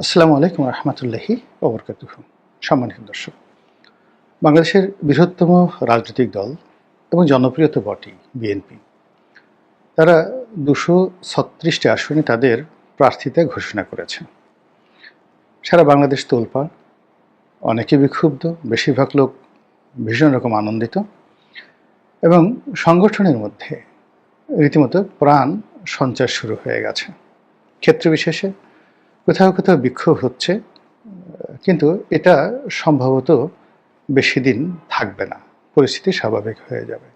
আসসালামু আলাইকুম রহমতুল্লাহি ওবরকাতুহ সম্মানিত দর্শক, বাংলাদেশের বৃহত্তম রাজনৈতিক দল এবং জনপ্রিয় তো বটেই বিএনপি। তারা দুশো ছত্রিশটি আসনে তাদের প্রার্থিতা ঘোষণা করেছে। সারা বাংলাদেশ তোলপাড় অনেকে বিক্ষুব্ধ, বেশিরভাগ লোক ভীষণ রকম আনন্দিত এবং সংগঠনের মধ্যে রীতিমতো প্রাণ সঞ্চার শুরু হয়ে গেছে। ক্ষেত্র বিশেষে কোথাও কোথাও বিক্ষোভ হচ্ছে, কিন্তু এটা সম্ভবত বেশি দিন থাকবে না। পরিস্থিতি স্বাভাবিক হয়ে যাবে।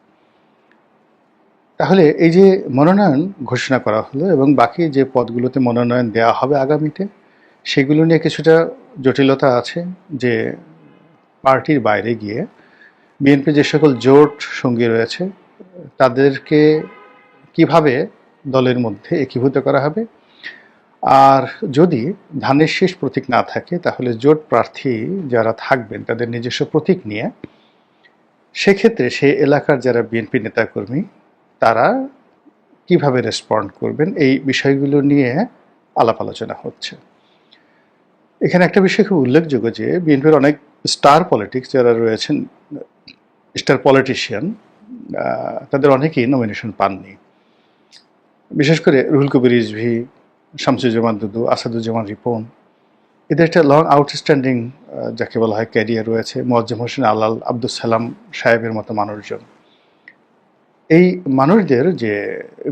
তাহলে এই যে মনোনয়ন ঘোষণা করা হলো এবং বাকি যে পদগুলোতে মনোনয়ন দেওয়া হবে আগামীতে, সেগুলো নিয়ে কিছুটা জটিলতা আছে যে পার্টির বাইরে গিয়ে বিএনপি যে সকল জোট সঙ্গী রয়েছে, তাদেরকে কীভাবে দলের মধ্যে একীভূত করা হবে আর যদি ধানের শেষ প্রতীক না থাকে, তাহলে জোট প্রার্থী যারা থাকবেন, তাদের নিজস্ব প্রতীক নিয়ে সেক্ষেত্রে সেই এলাকার যারা বিএনপি নেতাকর্মী, তারা কীভাবে রেসপন্ড করবেন? এই বিষয়গুলো নিয়ে আলাপ আলোচনা হচ্ছে। এখানে একটা বিষয় খুব উল্লেখযোগ্য যে বিএনপির অনেক স্টার পলিটিক্স যারা রয়েছেন স্টার পলিটিশিয়ান তাদের অনেকেই নমিনেশন পাননি। বিশেষ করে রুহুল কবির রিজভি শামসুজ্জামান দুদু, আসাদুজ্জামান রিপন। এদের একটা লং আউটস্ট্যান্ডিং যাকে বলা হয় ক্যারিয়ার রয়েছে, মোয়াজ্জম হোসেন আলাল আব্দুল সালাম সাহেবের মতো মানুষজন। এই মানুষদের যে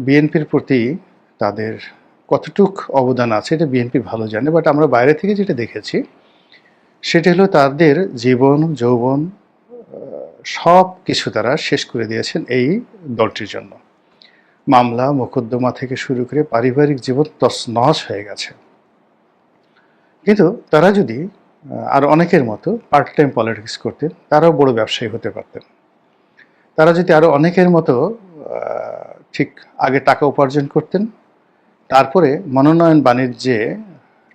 বিএনপির প্রতি তাদের কতটুক অবদান আছে, এটা বিএনপি ভালো জানে বাট আমরা বাইরে থেকে যেটা দেখেছি, সেটা হলো তাদের জীবন, যৌবন সব কিছু তারা শেষ করে দিয়েছেন এই দলটির জন্য। মামলা মোকদ্দমা থেকে শুরু করে পারিবারিক জীবন তছনছ হয়ে গেছে। কিন্তু তারা যদি আর অনেকের মতো পার্ট টাইম পলিটিক্স করতেন, তারাও বড় ব্যবসায়ী হতে পারতেন। তারা যদি আরও অনেকের মতো ঠিক আগে টাকা উপার্জন করতেন, তারপরে মনোনয়ন বাণিজ্যে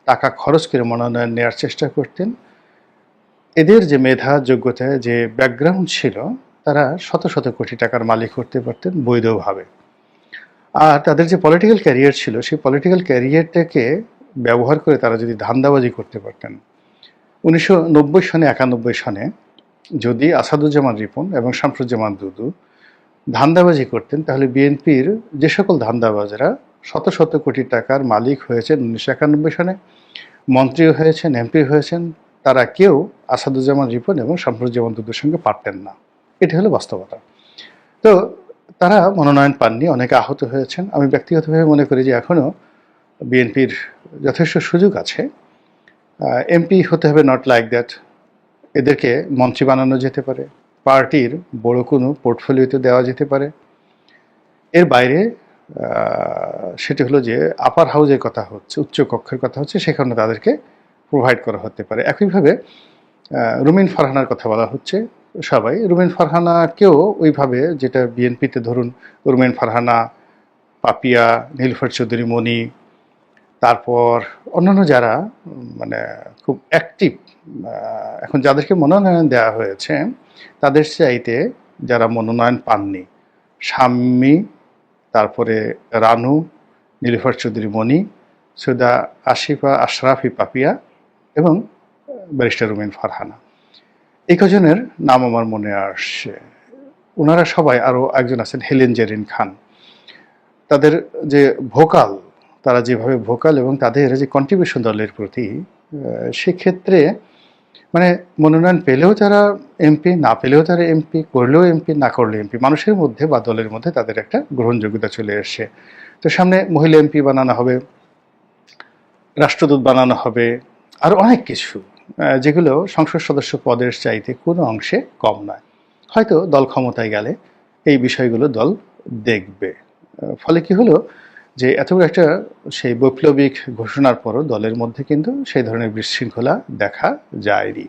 টাকা খরচ করে মনোনয়ন নেওয়ার চেষ্টা করতেন, এদের যে মেধা, যোগ্যতা, যে ব্যাকগ্রাউন্ড ছিল, তারা শত শত কোটি টাকার মালিক করতে পারতেন বৈধভাবে। আর তাদের যে পলিটিক্যাল ক্যারিয়ার ছিল, সেই পলিটিক্যাল ক্যারিয়ারটাকে ব্যবহার করে তারা যদি ধান্দাবাজি করতে পারতেন, উনিশশো নব্বই সনে, একানব্বই সনে যদি আসাদুজ্জামান রিপন এবং শামসুজ্জামান দুদু ধান্দাবাজি করতেন, তাহলে বিএনপির যে সকল ধান্দাবাজরা শত শত কোটি টাকার মালিক হয়েছেন উনিশশো একানব্বই সনে মন্ত্রীও হয়েছেন, এমপি হয়েছেন, তারা কেউ আসাদুজ্জামান রিপন এবং শামসুজ্জামান দুদুর সঙ্গে পারতেন না। এটি হলো বাস্তবতা। তো তারা মনোনয়ন পাননি, অনেকে আহত হয়েছেন। আমি ব্যক্তিগতভাবে মনে করি যে এখনও বিএনপির যথেষ্ট সুযোগ আছে। এমপি হতে হবে নট লাইক দ্যাট এদেরকে মন্ত্রী বানানো যেতে পারে, পার্টির বড় কোনো পোর্টফোলিওতে দেওয়া যেতে পারে। এর বাইরে সেটি হলো যে আপার হাউজের কথা হচ্ছে, উচ্চ কক্ষের কথা হচ্ছে সেখানে তাদেরকে প্রোভাইড করা হতে পারে। একইভাবে রুমিন ফারহানার কথা বলা হচ্ছে। সবাই। রুমেন ফারহানাকেও ওইভাবে যেটা বিএনপিতে ধরুন রুমেন ফারহানা, পাপিয়া, নীলফার চৌধুরী, মণি, তারপর অন্যান্য যারা মানে খুব অ্যাক্টিভ এখন যাদেরকে মনোনয়ন দেওয়া হয়েছে, তাদের চাইতে যারা মনোনয়ন পাননি সাম্মি তারপরে রানু, নীলফার চৌধুরী, মণি, সৈদা আশিফা, আশরাফি, পাপিয়া এবং ব্যারিস্টার রুমেন ফারহানা। এই কজনের নাম আমার মনে আসছে। ওনারা সবাই আরও একজন আছেন হেলেন জেরিন খান। তাদের যে ভোকাল, তারা যেভাবে ভোকাল এবং তাদের যে কন্ট্রিবিউশন দলের প্রতি সেক্ষেত্রে মানে মনোনয়ন পেলেও তারা এমপি, না পেলেও তারা এমপি, করলেও এমপি, না করলে এমপি, মানুষের মধ্যে বা দলের মধ্যে তাদের একটা গ্রহণযোগ্যতা চলে এসছে। তো সামনে মহিলা এমপি বানানো হবে, রাষ্ট্রদূত বানানো হবে, আর অনেক কিছু। যেগুলো সংসদ সদস্য পদের চাইতে কোনো অংশে কম নয়। হয়তো দল ক্ষমতায় গেলে এই বিষয়গুলো দল দেখবে। ফলে কি হলো যে এত একটা সেই বৈপ্লবিক ঘোষণার পরও দলের মধ্যে কিন্তু সেই ধরনের বিশৃঙ্খলা দেখা যায়নি।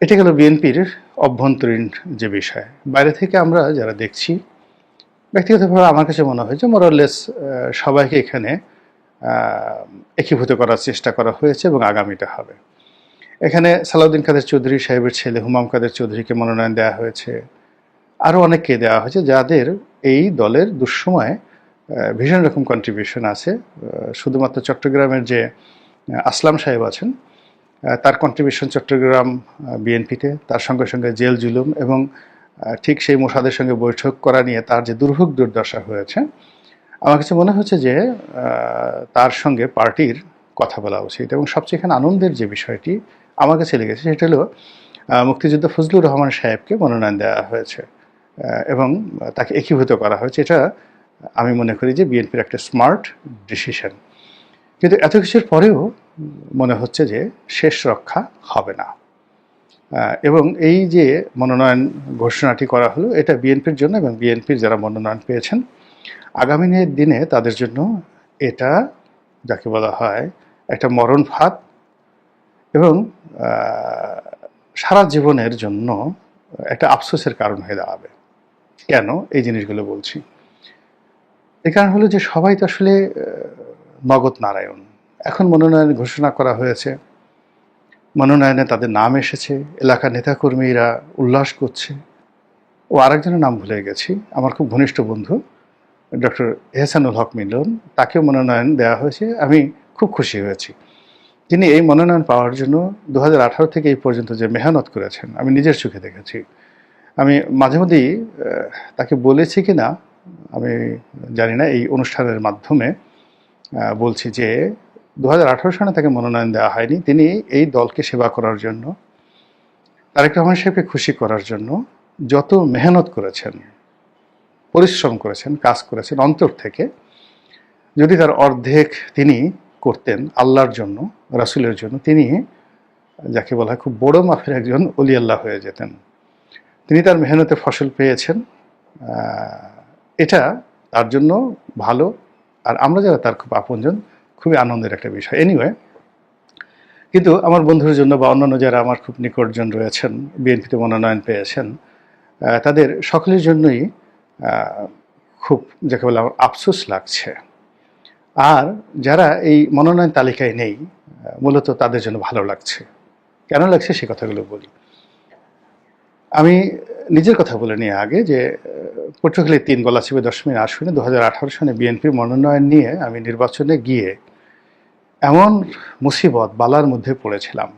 এটা গেল বিএনপির অভ্যন্তরীণ যে বিষয়। বাইরে থেকে আমরা যারা দেখছি, ব্যক্তিগতভাবে আমার কাছে মনে হয় যে মোরালেস সবাইকে এখানে একীভূত করার চেষ্টা করা হয়েছে এবং আগামীটা হবে। এখানে সালাউদ্দিন কাদের চৌধুরী সাহেবের ছেলে হুমাম কাদের চৌধুরীকে মনোনয়ন দেওয়া হয়েছে। আরও অনেককে দেওয়া হয়েছে যাদের এই দলের দুঃসময়ে ভীষণ রকম কন্ট্রিবিউশন আছে। শুধুমাত্র চট্টগ্রামের যে আসলাম সাহেব আছেন তার কন্ট্রিবিউশন চট্টগ্রাম বিএনপিতে, তার সঙ্গে সঙ্গে জেল জুলুম এবং ঠিক সেই মোসাদের সঙ্গে বৈঠক করা নিয়ে তার যে দুর্ভোগ দুর্দশা হয়েছে আমার কাছে মনে হচ্ছে যে তার সঙ্গে পার্টির কথা বলা উচিত এবং সবচেয়ে এখানে আনন্দের যে বিষয়টি আমার কাছে লেগেছে সেটা হলো মুক্তিযোদ্ধা ফজলুর রহমান সাহেবকে মনোনয়ন দেওয়া হয়েছে এবং তাকে একীভূত করা হয়েছে। এটা আমি মনে করি যে বিএনপির একটা স্মার্ট ডিসিশন। কিন্তু এত কিছুর পরেও মনে হচ্ছে যে শেষ রক্ষা হবে না। এবং এই যে মনোনয়ন ঘোষণাটি করা হলো, এটা বিএনপির জন্য এবং বিএনপির যারা মনোনয়ন পেয়েছেন আগামী দিনে তাদের জন্য এটা যাকে বলা হয় একটা মরণ ফাঁদ এবং সারা জীবনের জন্য একটা আফসোসের কারণ হয়ে দাঁড়াবে। কেন? এই জিনিসগুলো বলছি। এই কারণ হলো যে সবাই তো আসলে নগদ নারায়ণ। এখন মনোনয়ন ঘোষণা করা হয়েছে। মনোনয়নে তাদের নাম এসেছে। এলাকার নেতাকর্মীরা উল্লাস করছে। ও আরেকজনের নাম ভুলে গেছি। আমার খুব ঘনিষ্ঠ বন্ধু ডক্টর এহসানুল হক মিলন, তাকেও মনোনয়ন দেওয়া হয়েছে। আমি খুব খুশি হয়েছি। তিনি এই মনোনয়ন পাওয়ার জন্য দু হাজার আঠারো থেকে এই পর্যন্ত যে মেহনত করেছেন, আমি নিজের চোখে দেখেছি। আমি মাঝে মধ্যেই তাকে বলেছি কি না আমি জানি না, এই অনুষ্ঠানের মাধ্যমে বলছি যে দু আঠারো সালে তাকে মনোনয়ন দেওয়া হয়নি। তিনি এই দলকে সেবা করার জন্য, তারেক রহমান সাহেবকে খুশি করার জন্য যত মেহনত করেছেন পরিশ্রম করেছেন, কাজ করেছেন অন্তর থেকে। যদি তার অর্ধেক তিনি করতেন আল্লাহর জন্য, রাসুলের জন্য, তিনি যাকে বলা হয় খুব বড় মাফের একজন অলি আল্লাহ হয়ে যেতেন। তিনি তার মেহনতে ফসল পেয়েছেন। এটা তার জন্য ভালো। আর আমরা যারা তার খুব আপনজন, খুবই আনন্দের একটা বিষয়। এনিওয়ে কিন্তু আমার বন্ধুর জন্য বা অন্যান্য যারা আমার খুব নিকটজন রয়েছেন, বিএনপিতে মনোনয়ন পেয়েছেন তাদের সকলের জন্যই খুব যাকে বলে আমার আফসোস লাগছে। আর যারা এই মনোনয়ন তালিকায় নেই মূলত তাদের জন্য ভালো লাগছে। কেন লাগছে সে কথাগুলো বলি। আমি নিজের কথা বলে নিয়ে আগে যে পটুয়াখালী তিন গলাচিপে দশমী আসনে দু হাজার আঠারো সনে বিএনপির মনোনয়ন নিয়ে আমি নির্বাচনে গিয়ে এমন মুসিবত, বালার মধ্যে পড়েছিলাম।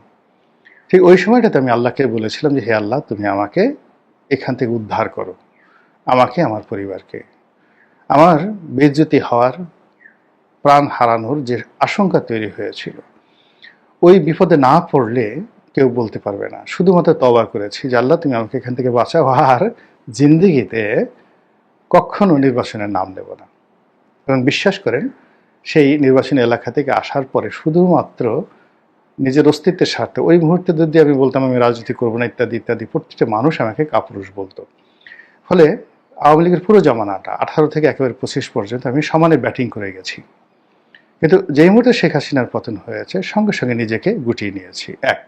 ঠিক ওই সময়টাতে আমি আল্লাহকে বলেছিলাম যে, হে আল্লাহ, তুমি আমাকে এখান থেকে উদ্ধার করো। আমাকে, আমার পরিবারকে। আমার বেজ্জতি হওয়ার প্রাণ হারানোর যে আশঙ্কা তৈরি হয়েছিল, ওই বিপদে না পড়লে কেউ বলতে পারবে না। শুধুমাত্র তবা করেছি যে তুমি আমাকে এখান থেকে বাঁচাও, আর জিন্দিগিতে কখনো নির্বাচনের নাম নেব না। এবং বিশ্বাস করেন, সেই নির্বাচনী এলাকা থেকে আসার পরে শুধুমাত্র নিজের অস্তিত্বের স্বার্থে, ওই মুহূর্তে যদি আমি বলতাম, আমি রাজনীতি করব না, ইত্যাদি ইত্যাদি, প্রত্যেকটা মানুষ আমাকে কাপুরুষ বলতো। ফলে আওয়ামী লীগের পুরো জমানাটা আঠারো থেকে একেবারে পঁচিশ পর্যন্ত আমি সমানে ব্যাটিং করে গেছি। কিন্তু যেই মুহূর্তে শেখ হাসিনার পতন হয়েছে, সঙ্গে সঙ্গে নিজেকে গুটিয়ে নিয়েছি। এক।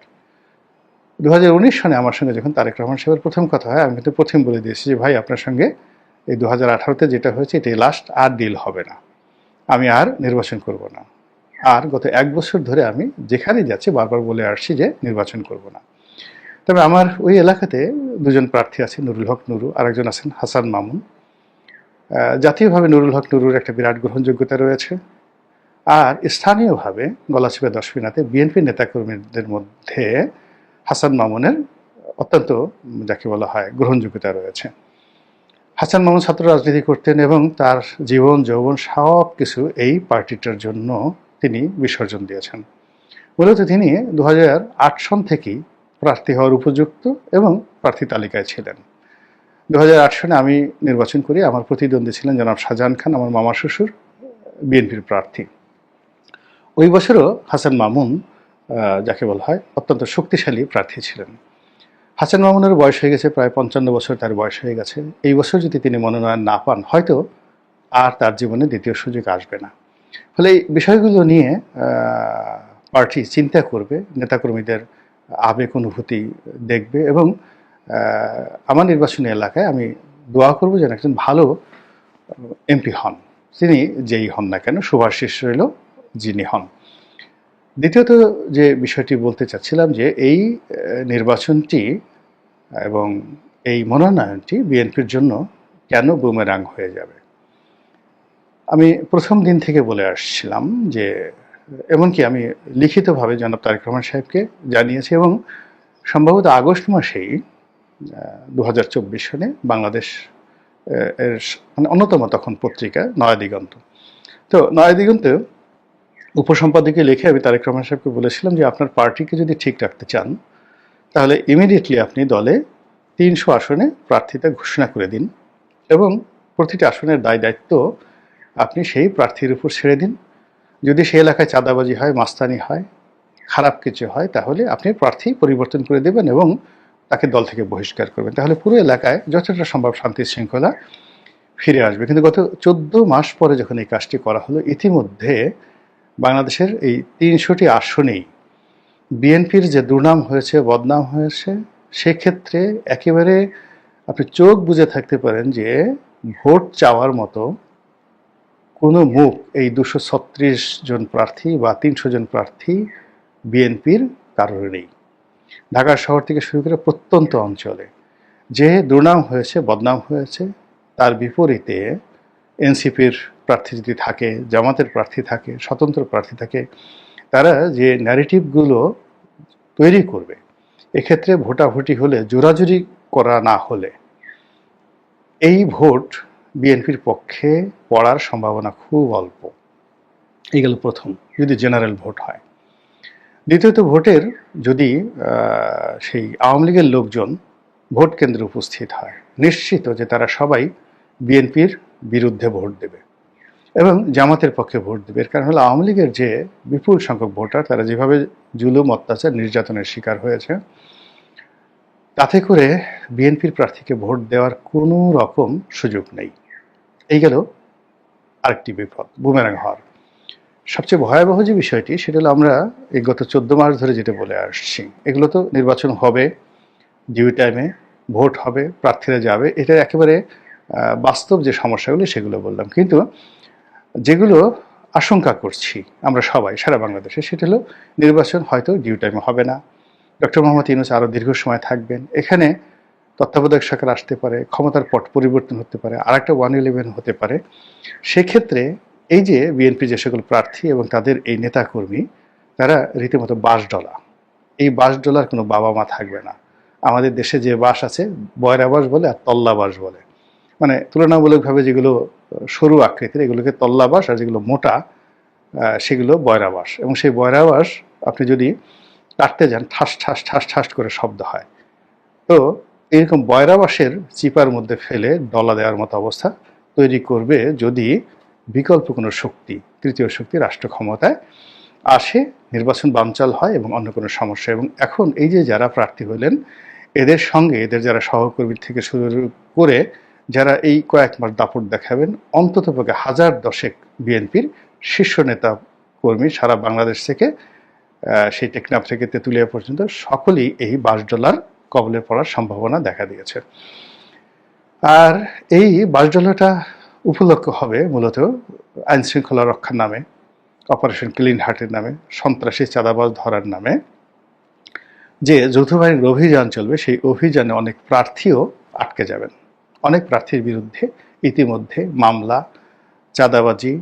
দু উনিশ সনে আমার সঙ্গে যখন তারেক রহমান সাহেবের প্রথম কথা হয়, আমি কিন্তু প্রথম বলে দিয়েছি যে, ভাই, আপনার সঙ্গে এই দু হাজার আঠারোতে যেটা হয়েছে, এটাই লাস্ট আর ডিল হবে না। আমি আর নির্বাচন করব না। আর গত এক বছর ধরে আমি যেখানেই যাচ্ছি, বারবার বলে আসছি যে, নির্বাচন করব না। তবে আমার ওই এলাকাতে দুজন প্রার্থী আছে, নুরুল হক নুরু, আরেকজন আছেন হাসান মামুন। জাতীয়ভাবে নুরুল হক নুরুর একটা বিরাট গ্রহণযোগ্যতা রয়েছে। আর স্থানীয়ভাবে গলাচিপা দশমিনাতে বিএনপি নেতাকর্মীদের মধ্যে হাসান মামুনের অত্যন্ত, যাকে বলা হয়, গ্রহণযোগ্যতা রয়েছে। হাসান মামুন ছাত্র রাজনীতি করতেন এবং তার জীবন, যৌবন সব কিছু এই পার্টিটার জন্য তিনি বিসর্জন দিয়েছেন। মূলত তিনি দু হাজার আট সন থেকেই প্রার্থী হওয়ার উপযুক্ত এবং প্রার্থী তালিকায় ছিলেন। দু সনে আমি নির্বাচন করি, আমার প্রতিদ্বন্দ্বী ছিলেন জনাব শাহজাহান খান, আমার মামা শ্বশুর, বিএনপির প্রার্থী। ওই বছরও হাসান মামুন যাকে বলা হয়, অত্যন্ত শক্তিশালী প্রার্থী ছিলেন। হাসান মামুনের বয়স হয়ে গেছে প্রায় পঞ্চান্ন বছর, তার বয়স হয়ে গেছে। এই বছর যদি তিনি মনোনয়ন না পান, হয়তো আর তার জীবনে দ্বিতীয় সুযোগ আসবে না। ফলে এই বিষয়গুলো নিয়ে পার্টি চিন্তা করবে, নেতাকর্মীদের আবেগ অনুভূতি দেখবে এবং আমার নির্বাচনী এলাকায় আমি দোয়া করব যেন একজন ভালো এমপি হন। তিনি যেই হন না কেন শুভাশিস রইল, যিনি হন। দ্বিতীয়ত যে বিষয়টি বলতে চাচ্ছিলাম যে, এই নির্বাচনটি এবং এই মনোনয়নটি বিএনপির জন্য কেন বুমেরাং হয়ে যাবে? আমি প্রথম দিন থেকে বলে আসছিলাম যে এমনকি আমি লিখিতভাবে জনাব তারেক রহমান সাহেবকে জানিয়েছি এবং সম্ভবত আগস্ট মাসেই দু হাজার চব্বিশ সনে বাংলাদেশ এর মানে অন্যতম তখন পত্রিকা, নয়া দিগন্ত। তো নয়া দিগন্তে উপসম্পাদকে লিখে আমি তারেক রহমান সাহেবকে বলেছিলাম যে আপনার পার্টিকে যদি ঠিক রাখতে চান, তাহলে ইমিডিয়েটলি আপনি দলে তিনশো আসনে প্রার্থিতা ঘোষণা করে দিন এবং প্রতিটি আসনের দায় দায়িত্ব আপনি সেই প্রার্থীর উপর ছেড়ে দিন। যদি সেই এলাকায় চাঁদাবাজি হয়, মাস্তানি হয়, খারাপ কিছু হয়, তাহলে আপনি প্রার্থী পরিবর্তন করে দেবেন এবং তাকে দল থেকে বহিষ্কার করবেন। তাহলে পুরো এলাকায় যতটা সম্ভব শান্তি শৃঙ্খলা ফিরে আসবে। কিন্তু গত চোদ্দ মাস পরে যখন এই কাজটি করা হলো, ইতিমধ্যে বাংলাদেশের এই তিনশোটি আসনেই বিএনপির যে দুর্নাম হয়েছে, বদনাম হয়েছে, সেক্ষেত্রে একেবারে আপনি চোখ বুজে থাকতে পারেন যে ভোট চাওয়ার মতো কোনো মুখ, এই দুশো ছত্রিশ জন প্রার্থী বা তিনশো জন প্রার্থী বিএনপির কারোর নেই। ঢাকা শহর থেকে শুরু করে প্রত্যন্ত অঞ্চলে যে দুর্নাম হয়েছে, বদনাম হয়েছে, তার বিপরীতে এনসিপির প্রার্থী যদি থাকে, জামাতের প্রার্থী থাকে, স্বতন্ত্র প্রার্থী থাকে, তারা যে ন্যারেটিভগুলো তৈরি করবে, এক্ষেত্রে ভোটাভুটি হলে, জোরাজুরি করা না হলে, এই ভোট বিএনপির পক্ষে পড়ার সম্ভাবনা খুব অল্প। এই গেল প্রথম। যদি জেনারেল ভোট হয়। দ্বিতীয়ত ভোটের যদি সেই আওয়ামী লীগের লোকজন ভোট কেন্দ্রে উপস্থিত হয় নিশ্চিত যে তারা সবাই বিএনপির বিরুদ্ধে ভোট দেবে এবং জামাতের পক্ষে ভোট দেবে। এর কারণ হলো আওয়ামী লীগের যে বিপুল সংখ্যক ভোটার তারা যেভাবে জুলুম অত্যাচার নির্যাতনের শিকার হয়েছে তাতে করে বিএনপির প্রার্থীকে ভোট দেওয়ার কোনো রকম সুযোগ নেই। এই গেল আরেকটি বিপদ, বুমেরাং হওয়ার। সবচেয়ে ভয়াবহ যে বিষয়টি, সেটা হলো আমরা এই গত চোদ্দ মাস ধরে যেটা বলে আসছি, এগুলো তো নির্বাচন হবে ডিউ টাইমে ভোট হবে, প্রার্থীরা যাবে, এটা একেবারে বাস্তব যে সমস্যাগুলো, সেগুলো বললাম। কিন্তু যেগুলো আশঙ্কা করছি আমরা সবাই, সারা বাংলাদেশে, সেটা হলো নির্বাচন হয়তো ডিউ টাইমে হবে না। ডক্টর মোহাম্মদ ইউনুস আরও দীর্ঘ সময় থাকবেন। এখানে তত্ত্বাবধায়ক সরকার আসতে পারে, ক্ষমতার পট পরিবর্তন হতে পারে আর একটা ওয়ান ইলেভেন হতে পারে। সেক্ষেত্রে এই যে বিএনপি যে সকল প্রার্থী এবং তাদের এই নেতাকর্মী, তারা রীতিমতো বাস ডলা এই বাস ডলার কোনো বাবা মা থাকবে না। আমাদের দেশে যে বাস আছে, বয়রা বাস বলে আর তল্লা বাস বলে। মানে তুলনামূলকভাবে যেগুলো, সরু আকৃতির, এগুলোকে তল্লা বাস আর যেগুলো মোটা সেগুলো বয়রা বাস। এবং সেই বয়রা বাস আপনি যদি কাটতে যান, ঠাস ঠাস ঠাস ঠাস করে শব্দ হয়। তো এরকম বয়রাবাসের চিপার মধ্যে ফেলে ডলা দেওয়ার মতো অবস্থা তৈরি করবে যদি বিকল্প কোনো শক্তি, তৃতীয় শক্তি রাষ্ট্র ক্ষমতায় আসে, নির্বাচন বামচাল হয় এবং অন্য কোনো সমস্যা। এবং এখন এই যে যারা প্রার্থী হলেন, এদের সঙ্গে এদের যারা সহকর্মী থেকে শুরু করে যারা এই কয়েক মাস দাপট দেখাবেন, অন্তত পক্ষে হাজার দশেক বিএনপির শীর্ষ নেতা কর্মী সারা বাংলাদেশ থেকে সেই টেকনাফ থেকে তেঁতুলিয়া পর্যন্ত সকলেই এই বাস ডলার কবলে পড়ার সম্ভাবনা দেখা দিয়েছে। আর এই বাস ডলারটা উপলক্ষ হবে মূলত আইন শৃঙ্খলা রক্ষার নামে, অপারেশন ক্লিন হার্টের নামে, সন্ত্রাসী চাঁদাবাজ ধরার নামে। যে যৌথ বাহিনীর অভিযান চলবে, সেই অভিযানে অনেক প্রার্থীও আটকে যাবেন। অনেক প্রার্থীর বিরুদ্ধে ইতিমধ্যে মামলা, চাঁদাবাজি,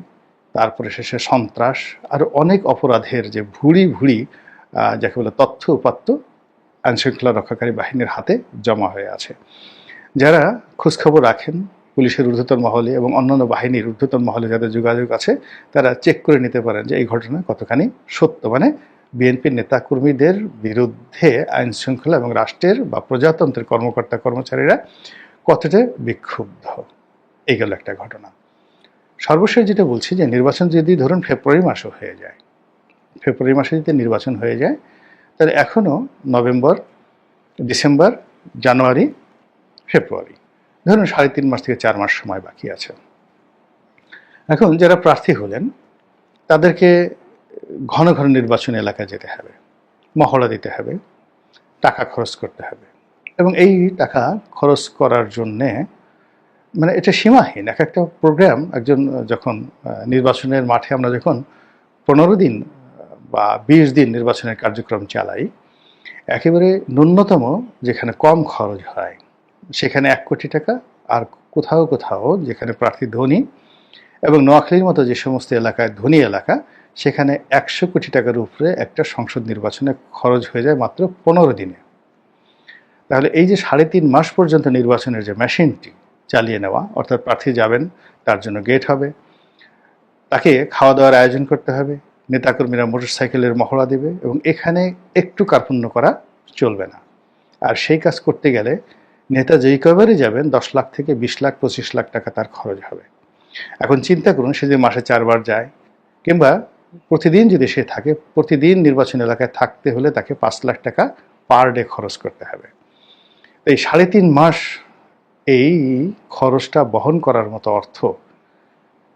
তারপরে শেষে সন্ত্রাস, আর অনেক অপরাধের যে ভুড়ি ভুড়ি যাকে বলে তথ্য উপাত্ত আইনশৃঙ্খলা রক্ষাকারী বাহিনীর হাতে জমা হয়ে আছে। যারা খোঁজখবর রাখেন, পুলিশের ঊর্ধ্বতন মহলে এবং অন্যান্য বাহিনীর ঊর্ধ্বতন মহলে যাদের যোগাযোগ আছে, তারা চেক করে নিতে পারেন যে এই ঘটনা কতখানি সত্য। মানে বিএনপির নেতাকর্মীদের বিরুদ্ধে আইন শৃঙ্খলা এবং রাষ্ট্রের বা প্রজাতন্ত্রের কর্মকর্তা কর্মচারীরা কতটা বিক্ষুব্ধ। এই গেল একটা ঘটনা। সর্বশেষ যেটা বলছি যে নির্বাচন যদি ধরুন ফেব্রুয়ারি মাসে হয়ে যায়, ফেব্রুয়ারি মাসে যদি নির্বাচন হয়ে যায় তাহলে এখনও নভেম্বর, ডিসেম্বর, জানুয়ারি, ফেব্রুয়ারি। ধরুন সাড়ে তিন মাস থেকে চার মাস সময় বাকি আছে। এখন যারা প্রার্থী হলেন, তাদেরকে ঘন ঘন নির্বাচনী এলাকায় যেতে হবে, মহড়া দিতে হবে, টাকা খরচ করতে হবে। এবং এই টাকা খরচ করার জন্যে মানে এটা সীমাহীন। এক একটা প্রোগ্রাম একজন যখন নির্বাচনের মাঠে আমরা যখন পনেরো দিন বা বিশ দিন নির্বাচনের কার্যক্রম চালাই, একেবারে ন্যূনতম যেখানে কম খরচ হয়, সেখানে এক কোটি টাকা আর কোথাও কোথাও যেখানে প্রার্থী ধনী এবং নোয়াখালীর মতো যে সমস্ত এলাকায় ধনী এলাকা, সেখানে একশো কোটি টাকার উপরে একটা সংসদ নির্বাচনে খরচ হয়ে যায় মাত্র পনেরো দিনে। তাহলে এই যে সাড়ে তিন মাস পর্যন্ত নির্বাচনের যে মেশিনটি চালিয়ে নেওয়া, অর্থাৎ প্রার্থী যাবেন, তার জন্য গেট হবে, তাকে খাওয়া দাওয়ার আয়োজন করতে হবে নেতাকর্মীরা মোটরসাইকেলের মহড়া দেবে এবং এখানে একটু কার্পণ্য করা চলবে না। আর সেই কাজ করতে গেলে নেতা যেই কবারই যাবেন, দশ লাখ থেকে বিশ লাখ, পঁচিশ লাখ টাকা তার খরচ হবে। এখন চিন্তা করুন, সে যে মাসে চারবার যায়, কিংবা প্রতিদিন যদি সে থাকে, প্রতিদিন নির্বাচন এলাকায় থাকতে হলে তাকে পাঁচ লাখ টাকা পার ডে খরচ করতে হবে। এই সাড়ে তিন মাস এই খরচটা বহন করার মতো অর্থ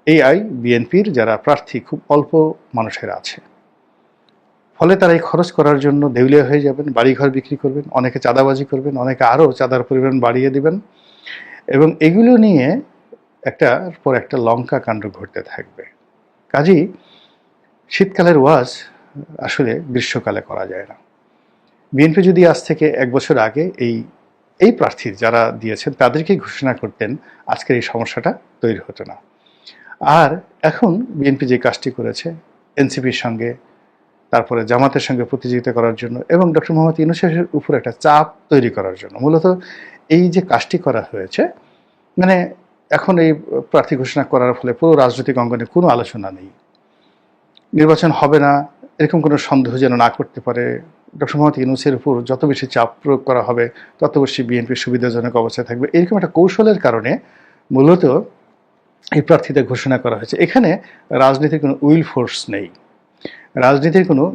এই বিএনপির যারা প্রার্থী, খুব অল্প মানুষের আছে। ফলে তারা এই খরচ করার জন্য দেউলিয়া হয়ে যাবেন, বাড়িঘর বিক্রি করবেন, অনেকে চাঁদাবাজি করবেন, অনেকে আরও চাঁদার পরিমাণ বাড়িয়ে দিবেন এবং এগুলো নিয়ে একটার পর একটা লঙ্কা কাণ্ড ঘটতে থাকবে। কাজেই শীতকালের ওয়াজ আসলে গ্রীষ্মকালে করা যায় না। বিএনপি যদি আজ থেকে এক বছর আগে এই এই প্রার্থী যারা দিয়েছেন তাদেরকে ঘোষণা করতেন, আজকের এই সমস্যাটা তৈরি হতো না। আর এখন বিএনপি যে কাজটি করেছে এনসিপির সঙ্গে, তারপরে জামাতের সঙ্গে প্রতিযোগিতা করার জন্য এবং ডক্টর মোহাম্মদ ইউনুসেফের উপর একটা চাপ তৈরি করার জন্য। মূলত এই যে কাজটি করা হয়েছে মানে এখন এই প্রার্থী ঘোষণা করার ফলে পুরো রাজনৈতিক অঙ্গনে কোনো আলোচনা নেই। নির্বাচন হবে না, এরকম কোনো সন্দেহ যেন না করতে পারে। ডক্টর মোহাম্মদ ইউনুসের উপর যত বেশি চাপ প্রয়োগ করা হবে, তত বেশি বিএনপি সুবিধাজনক অবস্থায় থাকবে। এরকম একটা কৌশলের কারণে মূলত এই প্রার্থীদের ঘোষণা করা হয়েছে। এখানে রাজনীতির কোনো উইল ফোর্স নেই। রাজনীতির কোনো